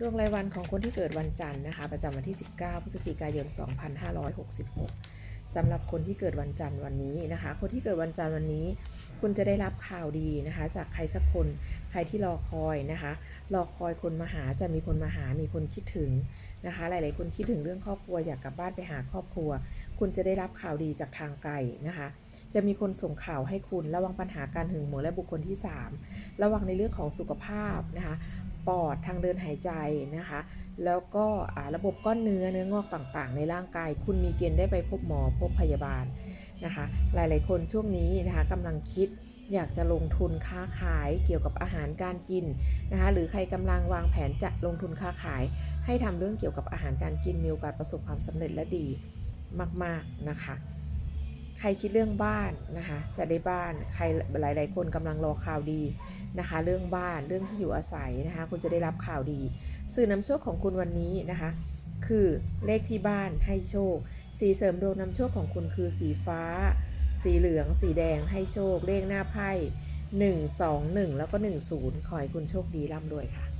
ดวงรายวันของคนที่เกิดวันจันทร์นะคะ ประจำวันที่ 19 พฤศจิกายน 2566สำหรับคนที่เกิดวันจันทร์วันนี้นะคะ คนที่เกิดวันจันทร์วันนี้ คุณจะได้รับข่าวดีนะคะ จากใครสักคนใครที่รอคอยนะคะ รอคอยคนมาหาจะมีคนมาหามีคนคิดถึงนะคะ หลาย ๆ คนคิดถึงเรื่องครอบครัวอยากกลับบ้านไปหาครอบครัว คุณจะได้รับข่าวดีจากทางไกลนะคะจะมีคนส่งข่าวให้คุณระวังปัญหาการหึงหวงและบุคคลที่ 3 ระวังในเรื่องของสุขภาพนะคะ ปอดทางเดินหายใจนะคะ แล้วก็ระบบก้อนเนื้อเนื้องอกต่างๆ ในร่างกาย คุณมีเกณฑ์ได้ไปพบหมอพบพยาบาลนะคะ หลายๆ คนช่วงนี้นะคะกำลังคิดอยากจะลงทุนค้าขายเกี่ยวกับอาหารการกินนะคะหรือใครกำลังวางแผนจะลงทุนค้าขาย ให้ทำเรื่องเกี่ยวกับอาหารการกินมีโอกาสประสบความสำเร็จและดีมาก ๆนะคะ ใครคิดเรื่องบ้านนะคะ จะได้บ้านใครหลาย ๆ คนกำลังรอข่าวดีนะคะ เรื่องบ้านเรื่องที่อยู่อาศัยนะคะ คุณจะได้รับข่าวดี สื่อนำโชคของคุณวันนี้นะคะ คือเลขที่บ้านให้โชค สีเสริมดวงนำโชคของคุณคือสีฟ้า สีเหลือง สีแดงให้โชค เลขหน้าไพ่1 2 1 แล้วก็ 10 ขอให้คุณโชคดีร่ำรวยค่ะ